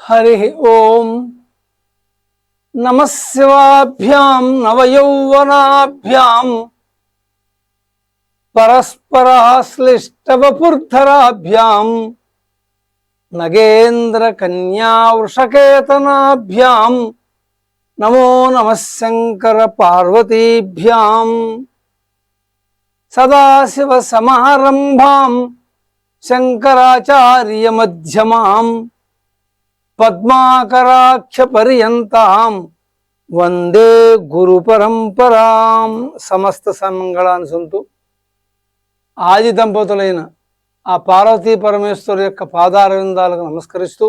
హరి ఓం నమశివాభ్యాం నవయౌవనాభ్యాం పరస్పరాశ్లిష్టవపుర్ధరాభ్యాం నగేంద్ర కన్యా వృషకేతనాభ్యాం నమో నమశంకర పార్వతీభ్యాం సదాశివ శంకరాచార్యమ్యమాం పద్మాకరాక్ష మధ్యమాం వందే గురు పరంపరాం. సమస్త సన్మంగళాన్ని సొంతు. ఆది దంపతులైన ఆ పార్వతీ పరమేశ్వరు యొక్క పాదారవిందాలకు నమస్కరిస్తూ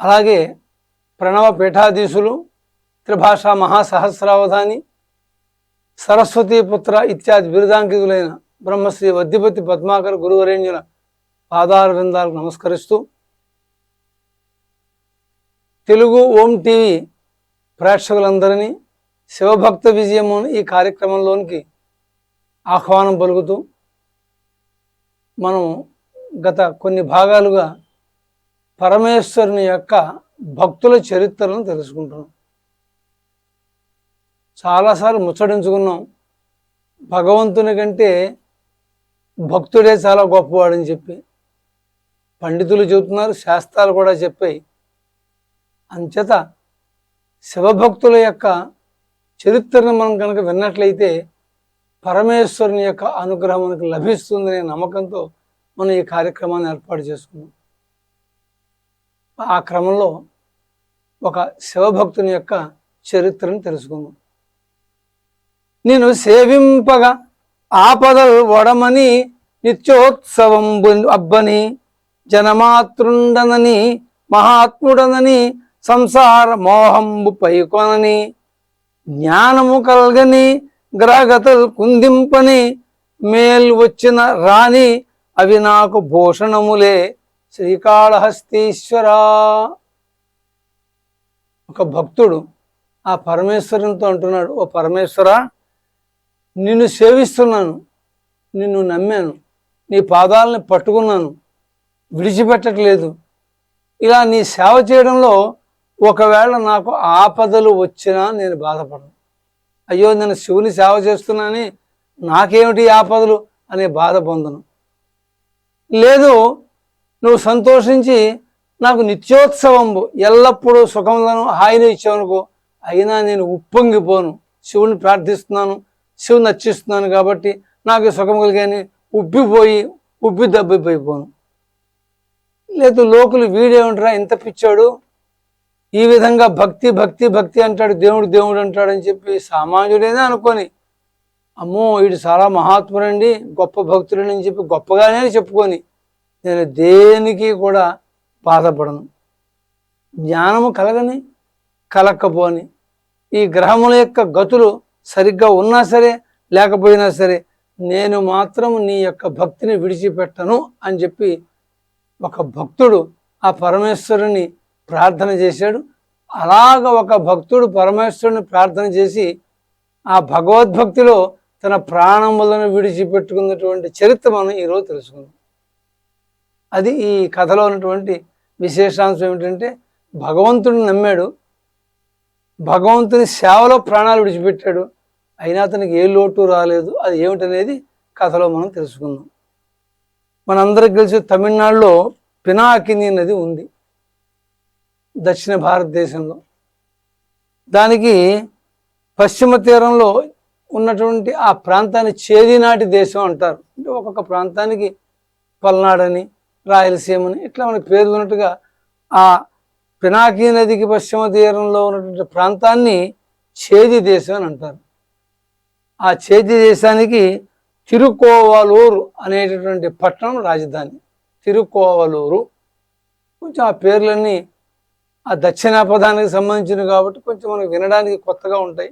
అలాగే ప్రణవ పీఠాధీశులు త్రిభాషా మహాసహస్రావధాని సరస్వతీపుత్ర ఇత్యాది బిరుదాంకితులైన బ్రహ్మశ్రీ వద్దిపతి పద్మాకర్ గురువరేణ్యుల పాదారవిందాలకు నమస్కరిస్తూ తెలుగు ఓం టీవీ ప్రేక్షకులందరినీ శివభక్త విజయము ఈ కార్యక్రమంలోనికి ఆహ్వానం పలుకుతూ మనం గత కొన్ని భాగాలుగా పరమేశ్వరుని యొక్క భక్తుల చరిత్రను తెలుసుకుంటున్నాం. చాలాసార్లు ముచ్చడించుకున్నాం భగవంతుని కంటే భక్తుడే చాలా గొప్పవాడని చెప్పి పండితులు చెబుతున్నారు శాస్త్రాలు కూడా చెప్పాయి. అంచేత శివభక్తుల యొక్క చరిత్రను మనం కనుక విన్నట్లయితే పరమేశ్వరుని యొక్క అనుగ్రహం మనకు లభిస్తుందనే నమ్మకంతో మనం ఈ కార్యక్రమాన్ని ఏర్పాటు చేసుకున్నాం. ఆ క్రమంలో ఒక శివభక్తుని యొక్క చరిత్రను తెలుసుకుందాం. నేను సేవింపగా ఆపదలు వడమని నిత్యోత్సవం అబ్బని జనమాతృండనని మహాత్ముడనని సంసార మోహంబు పైకొనని జ్ఞానము కలగని గ్రహగతలు కుందింపని మేలు వచ్చిన రాణి అవి నాకు భూషణములే. శ్రీకాళహస్తీశ్వరా. ఒక భక్తుడు ఆ పరమేశ్వరునితో అంటున్నాడు ఓ పరమేశ్వర నిన్ను సేవిస్తున్నాను నిన్ను నమ్మాను నీ పాదాలని పట్టుకున్నాను విడిచిపెట్టట్లేదు. ఇలా నీ సేవ చేయడంలో ఒకవేళ నాకు ఆపదలు వచ్చినా నేను బాధపడను. అయ్యో నేను శివుని సేవ చేస్తున్నానని నాకేమిటి ఆపదలు అనే బాధ పొందను. లేదు నువ్వు సంతోషించి నాకు నిత్యోత్సవంబు ఎల్లప్పుడూ సుఖములను హాయిని ఇచ్చావనుకో అయినా నేను ఉప్పొంగిపోను. శివుని ప్రార్థిస్తున్నాను శివుని నచ్చిస్తున్నాను కాబట్టి నాకు సుఖం కలిగాని ఉబ్బిపోయి ఉబ్బి దబ్బిపోయిపోను. లేదు లోకులు వీడేమంటారా ఇంత పిచ్చాడు? ఈ విధంగా భక్తి భక్తి భక్తి అంటాడు దేవుడు దేవుడు అంటాడని చెప్పి సామాన్యుడేనే అనుకొని అమ్మో వీడు చాలా మహాత్ముడండి గొప్ప భక్తుడని చెప్పి గొప్పగానే చెప్పుకొని నేను దేనికి కూడా బాధపడను. జ్ఞానము కలగని కలక్కపోని ఈ గ్రహముల యొక్క గతులు సరిగ్గా ఉన్నా సరే లేకపోయినా సరే నేను మాత్రం నీ యొక్క భక్తిని విడిచిపెట్టను అని చెప్పి ఒక భక్తుడు ఆ పరమేశ్వరుని ప్రార్థన చేశాడు. అలాగ ఒక భక్తుడు పరమేశ్వరుని ప్రార్థన చేసి ఆ భగవద్భక్తిలో తన ప్రాణములను విడిచిపెట్టుకున్నటువంటి చరిత్ర మనం ఈరోజు తెలుసుకుందాం. అది ఈ కథలో ఉన్నటువంటి విశేషాంశం ఏమిటంటే భగవంతుడిని నమ్మాడు. భగవంతుని సేవలో ప్రాణాలు విడిచిపెట్టాడు. అయినా అతనికి ఏ లోటు రాలేదు. అది ఏమిటనేది కథలో మనం తెలుసుకుందాం. మనందరికి కలిసి తమిళనాడులో పినాకిని నది ఉంది. దక్షిణ భారతదేశంలో. దానికి పశ్చిమ తీరంలో ఉన్నటువంటి ఆ ప్రాంతాన్ని చేదినాటి దేశం అంటారు. అంటే ఒక్కొక్క ప్రాంతానికి పల్నాడని రాయలసీమని ఇట్లా మనకి పేర్లు ఉన్నట్టుగా ఆ పినాకీ నదికి పశ్చిమ తీరంలో ఉన్నటువంటి ప్రాంతాన్ని చేది దేశం అని అంటారు. ఆ చేది దేశానికి తిరుకోవలూరు అనేటటువంటి పట్టణం రాజధాని. తిరుకోవలూరు కొంచెం ఆ పేర్లన్నీ ఆ దక్షిణాపదానికి సంబంధించినవి కాబట్టి కొంచెం మనకు వినడానికి కొత్తగా ఉంటాయి.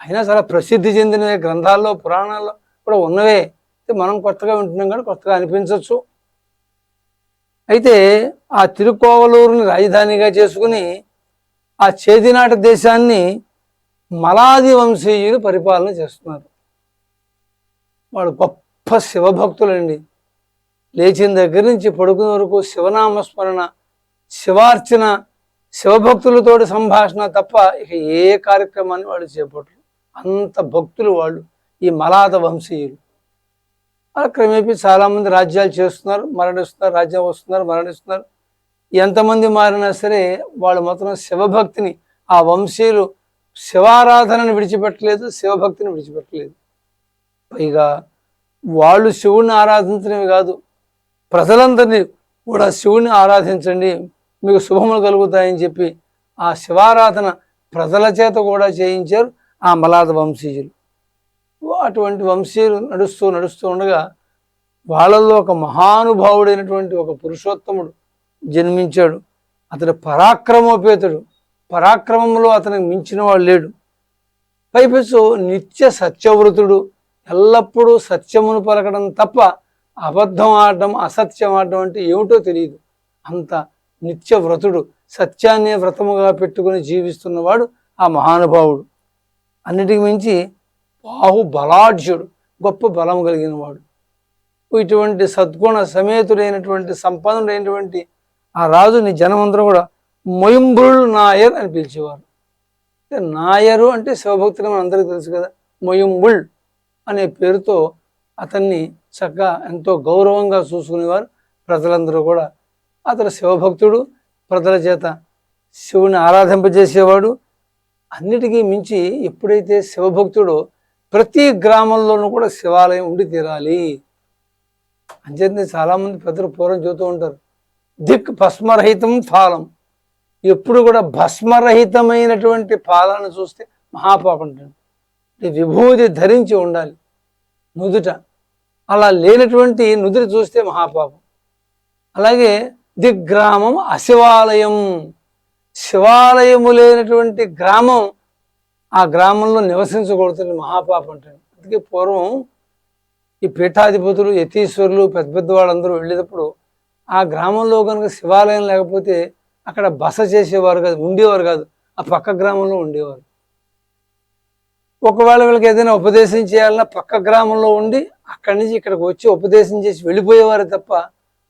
అయినా చాలా ప్రసిద్ధి చెందిన గ్రంథాల్లో పురాణాల్లో కూడా ఉన్నవే. మనం కొత్తగా వింటున్నాం కానీ కొత్తగా అనిపించవచ్చు. అయితే ఆ తిరుకోవలూరుని రాజధానిగా చేసుకుని ఆ చేదినాట దేశాన్ని మలాది వంశీయులు పరిపాలన చేస్తున్నారు. వాడు గొప్ప శివభక్తులండి. లేచిన దగ్గర నుంచి పడుకునే వరకు శివనామస్మరణ శివార్చన శివభక్తులతోటి సంభాషణ తప్ప ఇక ఏ కార్యక్రమాన్ని వాళ్ళు చేపట్టరు. అంత భక్తులు వాళ్ళు ఈ మలాద వంశీయులు. అలా క్రమేపీ చాలామంది రాజ్యాలు చేస్తున్నారు మరణిస్తున్నారు రాజ్యం వస్తున్నారు మరణిస్తున్నారు. ఎంతమంది మారినా సరే వాళ్ళు మాత్రం శివభక్తిని ఆ వంశీయులు శివారాధనను విడిచిపెట్టలేదు శివభక్తిని విడిచిపెట్టలేదు. పైగా వాళ్ళు శివుణ్ణి ఆరాధించడమే కాదు ప్రజలందరినీ కూడా శివుని ఆరాధించండి మీకు శుభములు కలుగుతాయని చెప్పి ఆ శివారాధన ప్రజల చేత కూడా చేయించారు ఆ మలాద వంశీయులు. అటువంటి వంశీయులు నడుస్తూ నడుస్తూ ఉండగా వాళ్ళల్లో ఒక మహానుభావుడైనటువంటి ఒక పురుషోత్తముడు జన్మించాడు. అతడు పరాక్రమోపేతుడు. పరాక్రమంలో అతనికి మించిన వాడు లేడు. పైపెచ్చు నిత్య సత్యవృతుడు ఎల్లప్పుడూ సత్యమును పలకడం తప్ప అబద్ధం ఆడడం అసత్యం ఆడడం అంటే ఏమిటో తెలియదు. అంత నిత్య వ్రతుడు సత్యాన్నే వ్రతముగా పెట్టుకుని జీవిస్తున్నవాడు ఆ మహానుభావుడు. అన్నిటికి మించి బాహు బలాఢ్యుడు గొప్ప బలం కలిగిన వాడు ఇటువంటి సద్గుణ సమేతుడైనటువంటి సంపన్నుడైనటువంటి ఆ రాజుని జనమందరూ కూడా మొయంబురుడు నాయర్ అని పిలిచేవారు. అంటే నాయరు అంటే శివభక్తులు మన అందరికీ తెలుసు కదా మొయంబుల్ అనే పేరుతో అతన్ని చక్కగా ఎంతో గౌరవంగా చూసుకునేవారు. ప్రజలందరూ కూడా అతడు శివభక్తుడు ప్రజల చేత శివుని ఆరాధింపజేసేవాడు. అన్నిటికీ మించి ఎప్పుడైతే శివభక్తుడో ప్రతి గ్రామంలోనూ కూడా శివాలయం ఉండి తీరాలి. అంచేతనే చాలామంది పెద్దలు పూర్వం చూతూ ఉంటారు దిక్ భస్మరహితం ఫాలం. ఎప్పుడు కూడా భస్మరహితమైనటువంటి పాలను చూస్తే మహాపాపం విభూతి ధరించి ఉండాలి నుదుట. అలా లేనటువంటి నుదురు చూస్తే మహాపాపం. అలాగే దిగ్గ్రామం అశివాలయం. శివాలయము లేనటువంటి గ్రామం ఆ గ్రామంలో నివసించకూడదని మహాపాపం అంటాడు అందుకే పూర్వం ఈ పీఠాధిపతులు యతీశ్వరులు పెద్ద పెద్ద వాళ్ళందరూ వెళ్ళేటప్పుడు ఆ గ్రామంలో కనుక శివాలయం లేకపోతే అక్కడ బస చేసేవారు కాదు ఉండేవారు కాదు. ఆ పక్క గ్రామంలో ఉండేవారు. ఒకవేళ వీళ్ళకి ఏదైనా ఉపదేశం చేయాలన్నా పక్క గ్రామంలో ఉండి అక్కడి నుంచి ఇక్కడికి వచ్చి ఉపదేశం చేసి వెళ్ళిపోయేవారు తప్ప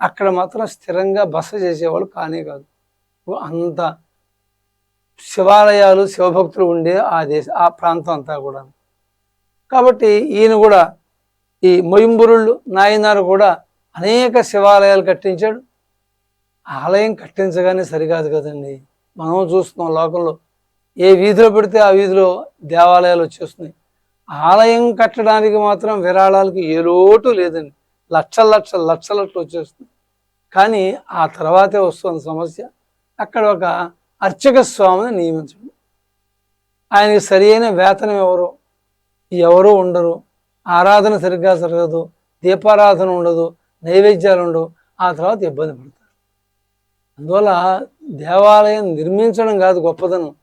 అక్కడ మాత్రం స్థిరంగా బస చేసేవాళ్ళు కానే కాదు. అంత శివాలయాలు శివభక్తులు ఉండే ఆ దేశ ఆ ప్రాంతం అంతా కూడా కాబట్టి ఈయన కూడా ఈ మొయింబురుళ్ళు నాయనారు కూడా అనేక శివాలయాలు కట్టించాడు. ఆలయం కట్టించగానే సరికాదు కదండి. మనం చూస్తున్నాం లోకంలో ఏ వీధిలో పెడితే ఆ వీధిలో దేవాలయాలు వచ్చేస్తున్నాయి. ఆలయం కట్టడానికి మాత్రం విరాళాలకి ఏ లోటు లేదండి. లక్షల లక్షల లక్షలట్లు వచ్చేస్తుంది. కానీ ఆ తర్వాతే వస్తుంది సమస్య. అక్కడ ఒక అర్చక స్వామిని నియమించడం. ఆయనకి సరియైన వేతనం ఎవరు? ఎవరు ఉండరు. ఆరాధన సరిగ్గా జరగదు. దీపారాధన ఉండదు. నైవేద్యాలు ఉండవు. ఆ తర్వాత ఇబ్బంది పడతారు. అందువల్ల దేవాలయం నిర్మించడం కాదు గొప్పదనం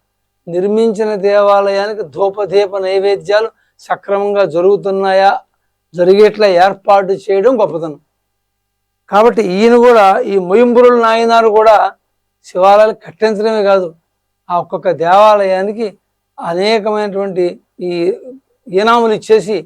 నిర్మించిన దేవాలయానికి ధూపదీప నైవేద్యాలు సక్రమంగా జరుగుతున్నాయా? జరిగేట్లా ఏర్పాటు చేయడం గొప్పతనం. కాబట్టి ఈయన కూడా ఈ మొయింబురుల నాయనారు కూడా శివాలయాలు కట్టించడమే కాదు ఆ ఒక్కొక్క దేవాలయానికి అనేకమైనటువంటి ఈ ఇనాములు ఇచ్చేసి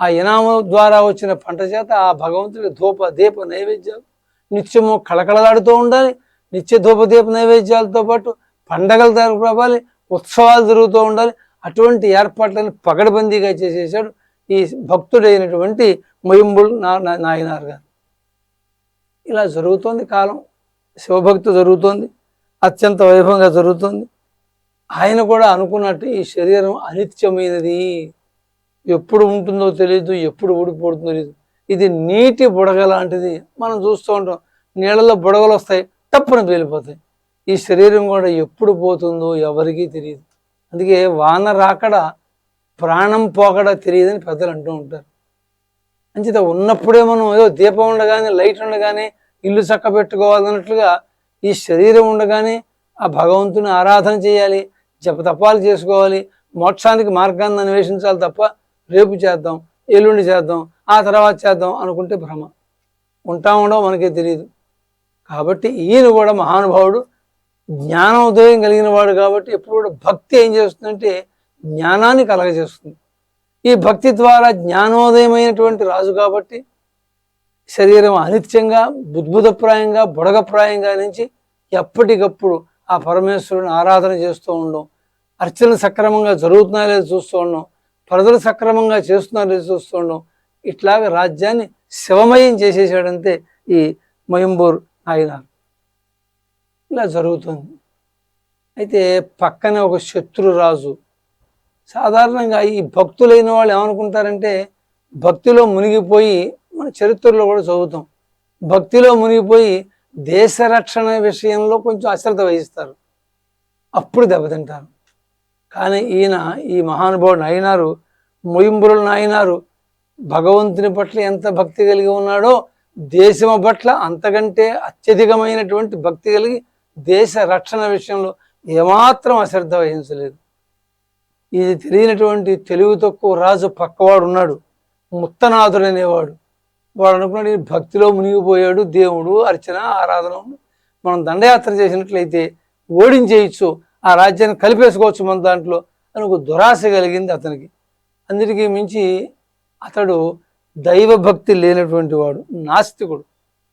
ఆ ఇనాము ద్వారా వచ్చిన పంట చేత ఆ భగవంతుడి ధూప దీప నైవేద్యాలు నిత్యము కళకళలాడుతూ ఉండాలి. నిత్య ధూప దీప నైవేద్యాలతో పాటు పండగలు జరపాలి ఉత్సవాలు జరుగుతూ ఉండాలి. అటువంటి ఏర్పాట్లను పగడబందీగా చేసేసాడు ఈ భక్తుడైనటువంటి మొయింబుల్ నా నాయనార్ గారు. ఇలా జరుగుతోంది కాలం. శివభక్తి జరుగుతోంది. అత్యంత వైభవంగా జరుగుతుంది. ఆయన కూడా అనుకున్నట్టు ఈ శరీరం అనిత్యమైనది. ఎప్పుడు ఉంటుందో తెలియదు ఎప్పుడు ఊడిపోతుందో తెలియదు. ఇది నీటి బుడగ లాంటిది. మనం చూస్తూ ఉంటాం నీళ్ళలో బుడగలు వస్తాయి తప్పున పేలిపోతాయి. ఈ శరీరం కూడా ఎప్పుడు పోతుందో ఎవరికీ తెలియదు. అందుకే వాన రాకడ ప్రాణం పోకడా తెలియదని పెద్దలు అంటూ ఉంటారు. అంచేత ఉన్నప్పుడే మనం ఏదో దీపం ఉండగానే లైట్ ఉండగానే ఇల్లు చక్క పెట్టుకోవాలన్నట్లుగా ఈ శరీరం ఉండగానే ఆ భగవంతుని ఆరాధన చేయాలి జపతపాలు చేసుకోవాలి మోక్షానికి మార్గాన్ని అన్వేషించాలి తప్ప రేపు చేద్దాం ఎల్లుండి చేద్దాం ఆ తర్వాత చేద్దాం అనుకుంటే భ్రమ. ఉంటా ఉండవు మనకే తెలియదు కాబట్టి ఈయన కూడా మహానుభావుడు జ్ఞానోదయం కలిగిన వాడు కాబట్టి ఎప్పుడు కూడా భక్తి ఏం చేస్తుందంటే జ్ఞానాన్ని కలగజేస్తుంది. ఈ భక్తి ద్వారా జ్ఞానోదయమైనటువంటి రాజు కాబట్టి శరీరం అనిత్యంగా బుద్భుతప్రాయంగా బుడగప్రాయంగా నుంచి ఎప్పటికప్పుడు ఆ పరమేశ్వరుని ఆరాధన చేస్తూ ఉండడం అర్చన సక్రమంగా జరుగుతున్నా లేదో చూస్తూ ఉండడం ప్రజలు సక్రమంగా చేస్తున్నారో లేదో చూస్తూ ఉండడం ఇట్లాగ రాజ్యాన్ని శివమయం చేసేసాడంతే ఈ మయంబూర్ నాయనారు. ఇలా జరుగుతుంది. అయితే పక్కనే ఒక శత్రురాజు సాధారణంగా ఈ భక్తులైన వాళ్ళు ఏమనుకుంటారంటే భక్తిలో మునిగిపోయి మన చరిత్రలో కూడా చదువుతాం. భక్తిలో మునిగిపోయి దేశ రక్షణ విషయంలో కొంచెం అశ్రద్ధ వహిస్తారు. అప్పుడు దెబ్బతింటారు. కానీ ఈయన ఈ మహానుభావుడు నాయనారు మొయింబురుల నాయనారు భగవంతుని పట్ల ఎంత భక్తి కలిగి ఉన్నాడో దేశం పట్ల అంతకంటే అత్యధికమైనటువంటి భక్తి కలిగి దేశ రక్షణ విషయంలో ఏమాత్రం అశ్రద్ధ వహించలేదు. ఇది తెలియనటువంటి తెలివి తక్కువ రాజు పక్కవాడు ఉన్నాడు. ముత్తనాథుడు అనేవాడు. వాడు అనుకున్నాడు "ఈ భక్తిలో మునిగిపోయాడు దేవుడు అర్చన ఆరాధన మనం దండయాత్ర చేసినట్లయితే ఓడించేయచ్చు ఆ రాజ్యాన్ని కలిపేసుకోవచ్చు మన దాంట్లో అని ఒక దురాశ కలిగింది అతనికి. అందరికీ మించి అతడు దైవభక్తి లేనటువంటి వాడు నాస్తికుడు.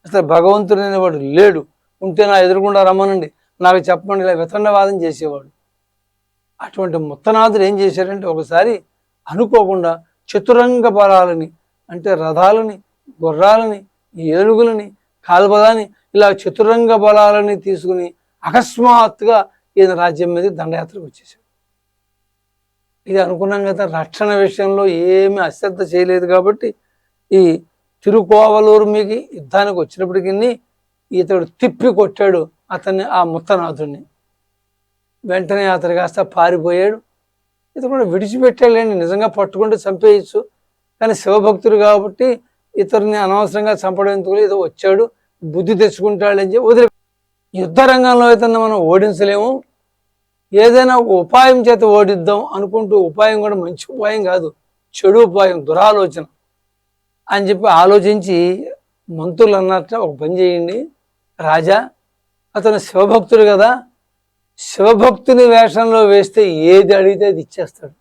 అసలు భగవంతుడు అనేవాడు లేడు. ఉంటే నా ఎదురుకుండా రమ్మనండి. నాకు చెప్పండి ఇలా వితండవాదం చేసేవాడు. అటువంటి ముత్తనాథుడు ఏం చేశారంటే ఒకసారి అనుకోకుండా చతురంగ బలాలని అంటే రథాలని గుర్రాలని ఏనుగులని కాల్బలాని ఇలా చతురంగ బలాలని తీసుకుని అకస్మాత్తుగా ఈయన రాజ్యం మీద దండయాత్రకు వచ్చేసాడు ఇది అనుకున్నాం కదా రక్షణ విషయంలో ఏమీ అశ్రద్ధ చేయలేదు కాబట్టి ఈ తిరుకోవలూరు మీకు యుద్ధానికి వచ్చినప్పటికీ ఇతడు తిప్పి కొట్టాడు అతన్ని ఆ ముత్తనాథుడిని వెంటనే అతను కాస్త పారిపోయాడు. ఇతను కూడా విడిచిపెట్టాడండి నిజంగా పట్టుకుంటే చంపేయచ్చు. కానీ శివభక్తుడు కాబట్టి ఇతరుని అనవసరంగా చంపడం ఎందుకు ఏదో వచ్చాడు బుద్ధి తెచ్చుకుంటాడని చెప్పి వదిలి యుద్ధ రంగంలో అయితే మనం ఓడించలేము. ఏదైనా ఉపాయం చేత ఓడిద్దాం అనుకుంటూ ఉపాయం కూడా మంచి ఉపాయం కాదు. చెడు ఉపాయం దురాలోచన అని చెప్పి ఆలోచించి మంత్రులు అన్నట్టు ఒక పని చేయండి. రాజా అతను శివభక్తుడు కదా శివభక్తుని వేషంలో వేస్తే ఏది అడిగితే అది ఇచ్చేస్తాడు.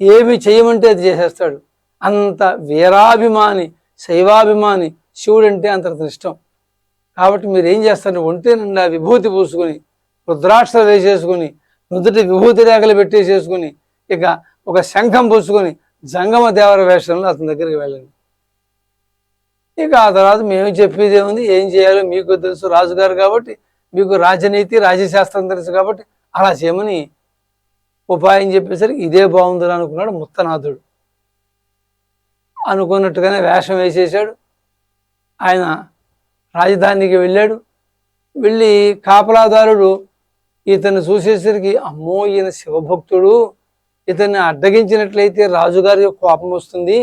ఏమి చేయమంటే అది చేసేస్తాడు. అంత వీరాభిమాని శైవాభిమాని శివుడు అంటే అంత ఇష్టం కాబట్టి మీరు ఏం చేస్తారు ఒంటి నిండా విభూతి పూసుకుని రుద్రాక్షలు వేసేసుకుని నుదుటి విభూతి రేఖలు పెట్టేసేసుకుని ఇక ఒక శంఖం పూసుకొని జంగమ దేవర వేషంలో అతని దగ్గరికి వెళ్ళండి. ఇక ఆ తర్వాత మేము చెప్పేది ఏముంది? ఏం చేయాలో మీకు తెలుసు రాజుగారు కాబట్టి మీకు రాజనీతి రాజశాస్త్రం తెలుసు కాబట్టి అలా చేయమని ఉపాయం చెప్పేసరికి ఇదే బాగుందని అనుకున్నాడు ముత్తనాథుడు. అనుకున్నట్టుగానే వేషం వేసేసాడు ఆయన రాజధానికి వెళ్ళాడు. వెళ్ళి కాపలాదారుడు ఇతన్ని చూసేసరికి అమ్మో ఈయన శివభక్తుడు. ఇతన్ని అడ్డగించినట్లయితే రాజుగారికి కోపం వస్తుంది.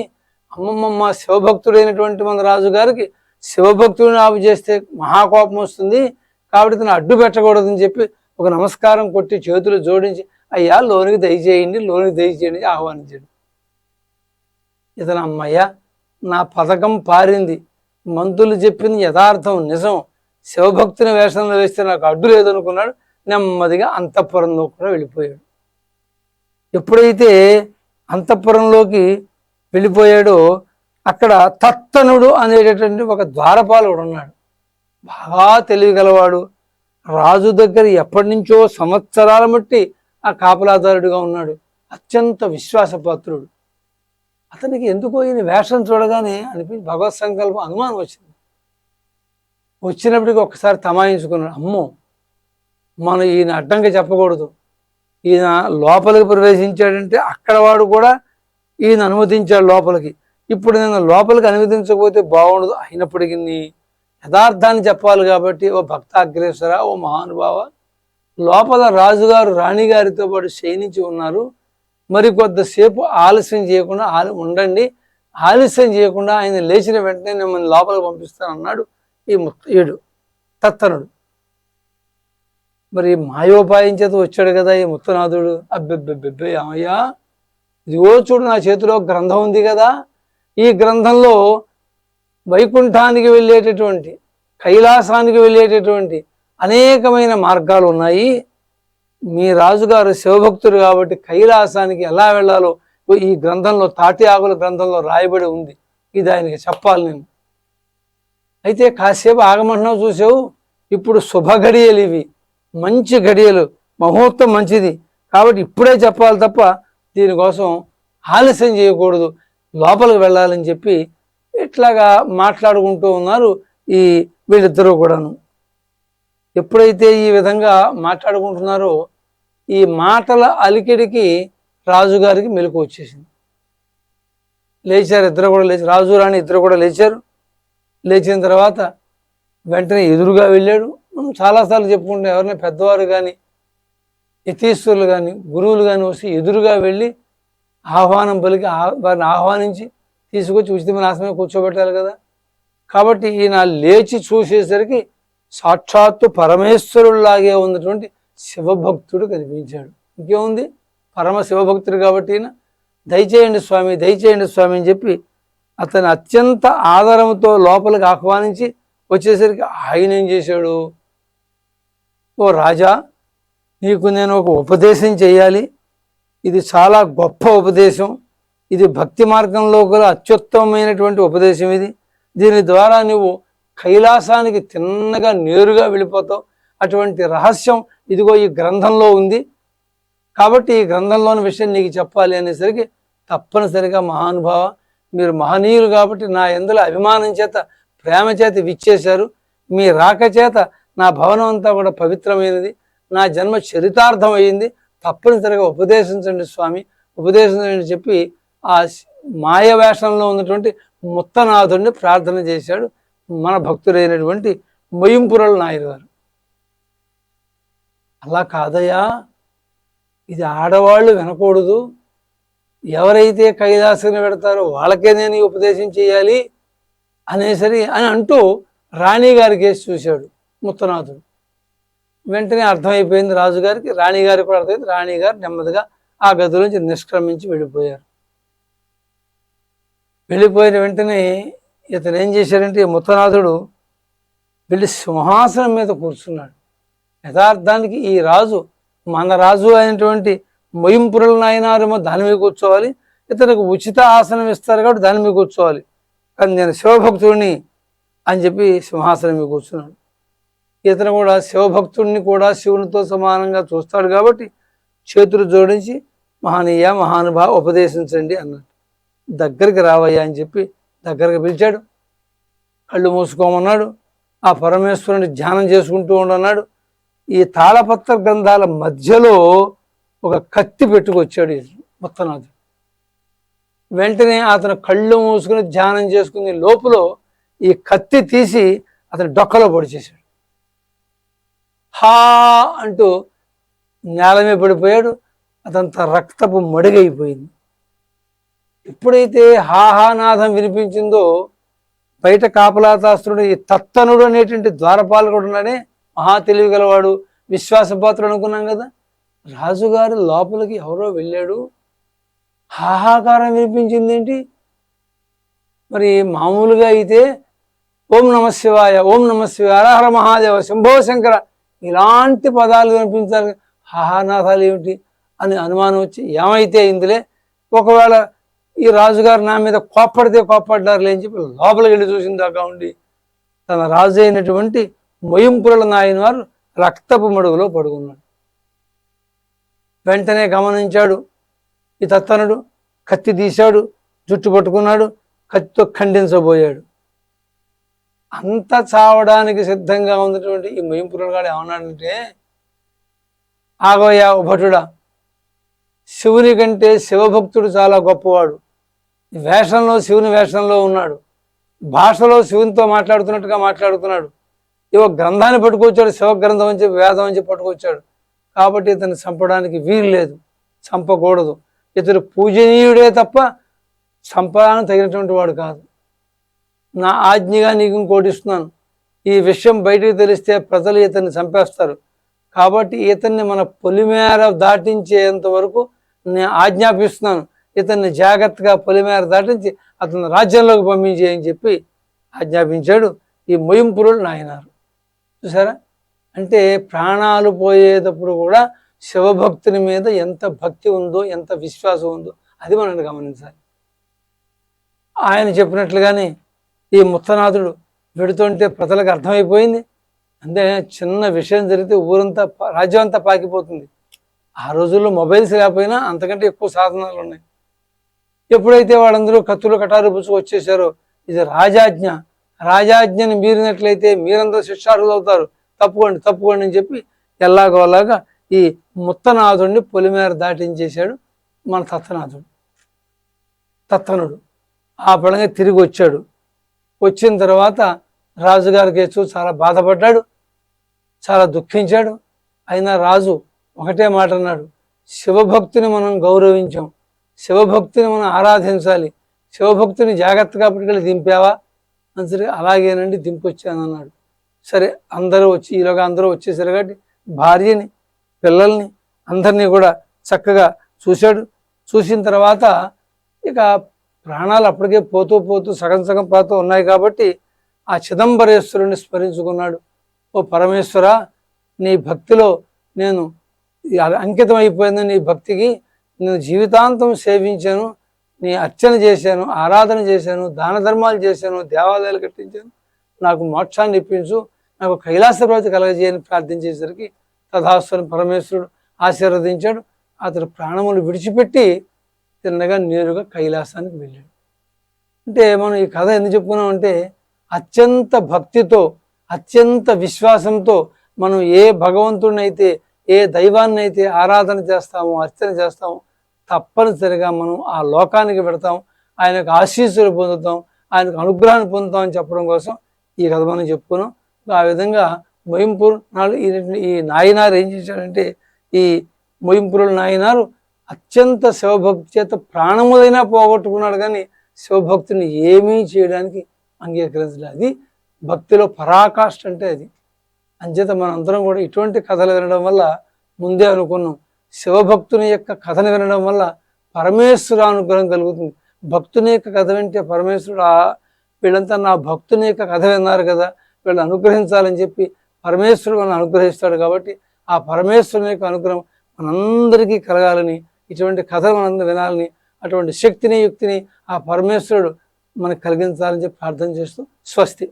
అమ్మమ్మమ్మ శివభక్తుడైనటువంటి మన రాజుగారికి శివభక్తుడిని ఆపు చేస్తే మహాకోపం వస్తుంది. కాబట్టి ఇతను అడ్డు పెట్టకూడదని చెప్పి ఒక నమస్కారం కొట్టి చేతులు జోడించి అయ్యా లోనికి దయచేయండి లోనికి దయచేయండి ఆహ్వానించండి. ఇతను అమ్మయ్య నా పథకం పారింది. మంత్రులు చెప్పింది యథార్థం నిజం. శివభక్తుని వేషంలో వేస్తే నాకు అడ్డు లేదనుకున్నాడు. నెమ్మదిగా అంతఃపురంలో కూడా వెళ్ళిపోయాడు. ఎప్పుడైతే అంతఃపురంలోకి వెళ్ళిపోయాడో అక్కడ తత్తనుడు అనేటటువంటి ఒక ద్వారపాలుడు ఉన్నాడు. బాగా తెలివిగలవాడు రాజు దగ్గర ఎప్పటి నుంచో సంవత్సరాల మట్టి ఆ కాపలాదారుడిగా ఉన్నాడు. అత్యంత విశ్వాసపాత్రుడు. అతనికి ఎందుకో ఈయన వేషం చూడగానే అనిపించి భగవత్ సంకల్పం అనుమానం వచ్చింది. వచ్చినప్పటికీ ఒక్కసారి తమాయించుకున్నాడు. అమ్మో! మనం ఈయన అడ్డంగా చెప్పకూడదు. ఈయన లోపలికి ప్రవేశించాడంటే అక్కడ వాడు కూడా ఈయన అనుమతించాడు లోపలికి. ఇప్పుడు నేను లోపలికి అనుమతించకపోతే బాగుండదు అయినప్పటికీ యథార్థాన్ని చెప్పాలి కాబట్టి ఓ భక్తాగ్రేసర ఓ మహానుభావ లోపల రాజుగారు రాణిగారితో పాటు శయనించి ఉన్నారు. మరి కొద్దిసేపు ఆలస్యం చేయకుండా ఆలు ఉండండి. ఆలస్యం చేయకుండా ఆయన లేచిన వెంటనే మిమ్మల్ని లోపలికి పంపిస్తాను అన్నాడు ఈ ముత్తయుడు తత్తనుడు. మరి మాయోపాయం చేత వచ్చాడు కదా ఈ ముత్తనాథుడు. అబ్బెబ్బెబ్బెబ్బే అమ్మయ్యా ఇదిగో చూడు నా చేతిలో గ్రంథం ఉంది కదా. ఈ గ్రంథంలో వైకుంఠానికి వెళ్ళేటటువంటి కైలాసానికి వెళ్ళేటటువంటి అనేకమైన మార్గాలు ఉన్నాయి. మీ రాజుగారు శివభక్తుడు కాబట్టి కైలాసానికి ఎలా వెళ్ళాలో ఈ గ్రంథంలో తాటి ఆకుల గ్రంథంలో రాయబడి ఉంది. ఇది ఆయనకి చెప్పాలి నేను. అయితే కాసేపు ఆగమంటున్నావు చూసావు? ఇప్పుడు శుభ గడియలు ఇవి. మంచి గడియలు ముహూర్తం మంచిది. కాబట్టి ఇప్పుడే చెప్పాలి తప్ప దీనికోసం ఆలస్యం చేయకూడదు. లోపలికి వెళ్ళాలని చెప్పి ఇట్లాగా మాట్లాడుకుంటూ ఉన్నారు ఈ వీళ్ళిద్దరూ కూడాను. ఎప్పుడైతే ఈ విధంగా మాట్లాడుకుంటున్నారో ఈ మాటల అలికిడికి రాజుగారికి మెలకు వచ్చేసింది. లేచారు ఇద్దరు కూడా లేచి రాజు రాణి ఇద్దరు కూడా లేచారు. లేచిన తర్వాత వెంటనే ఎదురుగా వెళ్ళాడు. మనం చాలాసార్లు చెప్పుకుంటాం ఎవరైనా పెద్దవారు కానీ యతీశ్వరులు కానీ గురువులు కానీ వస్తే ఎదురుగా వెళ్ళి ఆహ్వానం పలికి వారిని ఆహ్వానించి తీసుకొచ్చి ఉచితమైన ఆసనమే కూర్చోబెట్టాలి కదా. కాబట్టి ఈయన లేచి చూసేసరికి సాక్షాత్తు పరమేశ్వరుల్లాగే ఉన్నటువంటి శివభక్తుడు కనిపించాడు. ఇంకేముంది? పరమ శివభక్తుడు కాబట్టి ఈయన దయచేయండి స్వామి దయచేయండి స్వామి అని చెప్పి అతను అత్యంత ఆదరంతో లోపలికి ఆహ్వానించి వచ్చేసరికి ఆయన ఏం చేశాడు? ఓ రాజా నీకు నేను ఒక ఉపదేశం చేయాలి. ఇది చాలా గొప్ప ఉపదేశం. ఇది భక్తి మార్గంలో కూడా అత్యుత్తమమైనటువంటి ఉపదేశం ఇది. దీని ద్వారా నువ్వు కైలాసానికి తిన్నగా నేరుగా వెళ్ళిపోతావు. అటువంటి రహస్యం ఇదిగో ఈ గ్రంథంలో ఉంది. కాబట్టి ఈ గ్రంథంలోని విషయం నీకు చెప్పాలి అనేసరికి తప్పనిసరిగా మహానుభావ మీరు మహనీయులు కాబట్టి నా ఎందులో అభిమానం చేత ప్రేమ చేత విచ్చేశారు. మీ రాక చేత నా భవనం అంతా కూడా పవిత్రమైనది. నా జన్మ చరితార్థం అయింది తప్పనిసరిగా ఉపదేశించండి స్వామి. ఉపదేశించండి చెప్పి ఆ మాయ వేషంలో ఉన్నటువంటి ముత్తనాథుడిని ప్రార్థన చేశాడు మన భక్తుడైనటువంటి మొయింపురల నాయుడు గారు. అలా కాదయ్యా ఇది ఆడవాళ్ళు వినకూడదు. ఎవరైతే కైలాసని పెడతారో వాళ్ళకే నేను ఉపదేశం చేయాలి అనేసరి అని అంటూ రాణిగారి కేసు చూశాడు ముత్తనాథుడు. వెంటనే అర్థమైపోయింది రాజుగారికి రాణిగారికి కూడా అర్థమైంది. రాణిగారు నెమ్మదిగా ఆ గదిలోంచి నుంచి నిష్క్రమించి వెళ్ళిపోయారు. వెళ్ళిపోయిన వెంటనే ఇతను ఏం చేశారంటే ముత్తనాథుడు వెళ్ళి సింహాసనం మీద కూర్చున్నాడు. యథార్థానికి ఈ రాజు మన రాజు అయినటువంటి మొయింపురుల నాయనారేమో దాని మీద కూర్చోవాలి ఇతనికి ఉచిత ఆసనం ఇస్తారు కాబట్టి దాని మీద కూర్చోవాలి. కానీ నేను శివభక్తుడిని అని చెప్పి సింహాసనం మీద కూర్చున్నాడు. ఇతను కూడా శివభక్తుడిని కూడా శివునితో సమానంగా చూస్తాడు కాబట్టి చేతులు జోడించి మహానీయ మహానుభావ ఉపదేశించండి అన్నాడు. దగ్గరికి రావయ్యా అని చెప్పి దగ్గరికి పిలిచాడు. కళ్ళు మూసుకోమన్నాడు. ఆ పరమేశ్వరుని ధ్యానం చేసుకుంటూ ఉండన్నాడు. ఈ తాళపత్ర గ్రంథాల మధ్యలో ఒక కత్తి పెట్టుకొచ్చాడు ఈ ముత్తనాథుడు. వెంటనే అతను కళ్ళు మూసుకుని ధ్యానం చేసుకునే లోపల ఈ కత్తి తీసి అతను డొక్కలో పొడిచేశాడు హా అంటూ నేల మీద పడిపోయాడు. అదంతా రక్తపు మడుగైపోయింది. ఎప్పుడైతే హాహానాథం వినిపించిందో బయట కాపలాతాస్త్రుడు ఈ తత్తనుడు అనేటువంటి ద్వారపాలకుడు ఉన్నాడే మహా తెలివి గలవాడు విశ్వాసపాత్రుడు అనుకున్నాం కదా. రాజుగారి లోపలికి ఎవరో వెళ్ళాడు. హాహాకారం వినిపించింది ఏంటి మరి మామూలుగా అయితే ఓం నమ శివాయ ఓం నమ శివాయ హర మహాదేవ శంభో శంకర ఇలాంటి పదాలు వినిపించాలి. హాహానాథాలు ఏమిటి? అని అనుమానం వచ్చి ఏమైతే ఇందులే? ఒకవేళ ఈ రాజుగారు నా మీద కోప్పడితే కోప్పడ్డారులే అని చెప్పి లోపలికి వెళ్ళి చూసిన దాకా ఉండి తన రాజు అయినటువంటి మొయింపురల నాయన వారు రక్తపు మడుగులో పడుకున్నాడు. వెంటనే గమనించాడు. ఈ తత్తనుడు కత్తి తీశాడు జుట్టు పట్టుకున్నాడు కత్తితో ఖండించబోయాడు. అంత చావడానికి సిద్ధంగా ఉన్నటువంటి ఈ మొయింపురగాడు ఏమన్నాడంటే ఆగోయా భటుడా శివుని కంటే శివభక్తుడు చాలా గొప్పవాడు. వేషంలో శివుని వేషంలో ఉన్నాడు. భాషలో శివునితో మాట్లాడుతున్నట్టుగా మాట్లాడుతున్నాడు. ఇవ గ్రంథాన్ని పట్టుకొచ్చాడు శివ గ్రంథం అని చెప్పి వేదం అని చెప్పి పట్టుకొచ్చాడు. కాబట్టి ఇతను చంపడానికి వీలు లేదు. చంపకూడదు. ఇతడు పూజనీయుడే తప్ప చంపడానికి తగినటువంటి వాడు కాదు. నా ఆజ్ఞగా నీకు ఇంకోటి ఇస్తున్నాను. ఈ విషయం బయటికి తెలిస్తే ప్రజలు ఇతన్ని చంపేస్తారు. కాబట్టి ఇతన్ని మన పొలిమేర దాటించేంత వరకు నేను ఆజ్ఞాపిస్తున్నాను. ఇతన్ని జాగ్రత్తగా పొలిమేర దాటించి అతను రాజ్యంలోకి పంపించే అని చెప్పి ఆజ్ఞాపించాడు ఈ మొయింపురులు నాయనారు. చూసారా అంటే ప్రాణాలు పోయేటప్పుడు కూడా శివభక్తుని మీద ఎంత భక్తి ఉందో ఎంత విశ్వాసం ఉందో అది మనం గమనించాలి. ఆయన చెప్పినట్లుగానే ఈ ముత్తనాథుడు పెడుతుంటే ప్రజలకు అర్థమైపోయింది. అంటే చిన్న విషయం జరిగితే ఊరంతా పా- రాజ్యం అంతా పాకిపోతుంది. ఆ రోజుల్లో మొబైల్స్ లేకపోయినా అంతకంటే ఎక్కువ సాధనాలు ఉన్నాయి. ఎప్పుడైతే వాళ్ళందరూ కత్తులు కటారు పుచ్చుకు వచ్చేసారో ఇది రాజాజ్ఞ. రాజాజ్ఞని మీరినట్లయితే మీరందరూ శిక్షార్హులు అవుతారు తప్పుకోండి తప్పుకోండి అని చెప్పి ఎల్లాగోలాగా ఈ ముత్తనాథుడిని పొలిమేర దాటించేశాడు మన తత్తనాథుడు. తత్తనుడు. ఆ పడంగా తిరిగి వచ్చాడు. వచ్చిన తర్వాత రాజుగారి కేసు చాలా బాధపడ్డాడు చాలా దుఃఖించాడు. అయినా రాజు ఒకటే మాట అన్నాడు శివభక్తిని మనం గౌరవించాం. శివభక్తిని మనం ఆరాధించాలి. శివభక్తిని జాగ్రత్తగా పట్టుకెళ్ళి దింపావా? అని అలాగేనండి దింపొచ్చాను అన్నాడు సరే అందరూ వచ్చి ఈలోగా అందరూ వచ్చేసారు కాబట్టి భార్యని పిల్లల్ని అందరినీ కూడా చక్కగా చూశాడు. చూసిన తర్వాత ఇక ప్రాణాలు అప్పటికే పోతూ పోతూ సగం సగం పోతూ ఉన్నాయి కాబట్టి ఆ చిదంబరేశ్వరుని స్మరించుకున్నాడు. ఓ పరమేశ్వర నీ భక్తిలో నేను అంకితం అయిపోయింది నీ భక్తికి నేను జీవితాంతం సేవించాను నీ అర్చన చేశాను ఆరాధన చేశాను దాన ధర్మాలు చేశాను దేవాలయాలు కట్టించాను. నాకు మోక్షాన్ని ఇప్పించు నాకు కైలాస ప్రవతి కలగజేయని ప్రార్థించేసరికి తథాస్వని పరమేశ్వరుడు ఆశీర్వదించాడు. అతడు ప్రాణములు విడిచిపెట్టి తిన్నగా నేరుగా కైలాసానికి వెళ్ళాడు. అంటే మనం ఈ కథ ఎందుకు చెప్పుకున్నాం అంటే అత్యంత భక్తితో అత్యంత విశ్వాసంతో మనం ఏ భగవంతుడినైతే ఏ దైవాన్ని అయితే ఆరాధన చేస్తామో అర్చన చేస్తామో తప్పనిసరిగా మనం ఆ లోకానికి పెడతాం. ఆయనకు ఆశీస్సులు పొందుతాం. ఆయనకు అనుగ్రహాన్ని పొందుతాం అని చెప్పడం కోసం ఈ కథ మనం చెప్పుకున్నాం. ఆ విధంగా మొయింపూర్ నాడు ఈ నాయనారు ఏం చేశాడంటే ఈ మొయింపురుల నాయనారు అత్యంత శివభక్తి చేత ప్రాణములైనా పోగొట్టుకున్నాడు కానీ శివభక్తిని ఏమీ చేయడానికి అంగీకరించలేదు. అది భక్తిలో పరాకాష్ట అంటే అది. అంచేత మనందరం కూడా ఇటువంటి కథలు వినడం వల్ల ముందే అనుకున్నాం. శివభక్తుని యొక్క కథను వినడం వల్ల పరమేశ్వర అనుగ్రహం కలుగుతుంది. భక్తుని యొక్క కథ వింటే పరమేశ్వరుడు వీళ్ళంతా నా భక్తుని యొక్క కథ విన్నారు కదా వీళ్ళు అనుగ్రహించాలని చెప్పి పరమేశ్వరుడు మనం అనుగ్రహిస్తాడు కాబట్టి ఆ పరమేశ్వరుని యొక్క అనుగ్రహం మనందరికీ కలగాలని ఇటువంటి కథలు మనందరూ వినాలని అటువంటి శక్తిని యుక్తిని ఆ పరమేశ్వరుడు మనకు కలిగించాలని చెప్పి ప్రార్థన చేస్తూ స్వస్తి.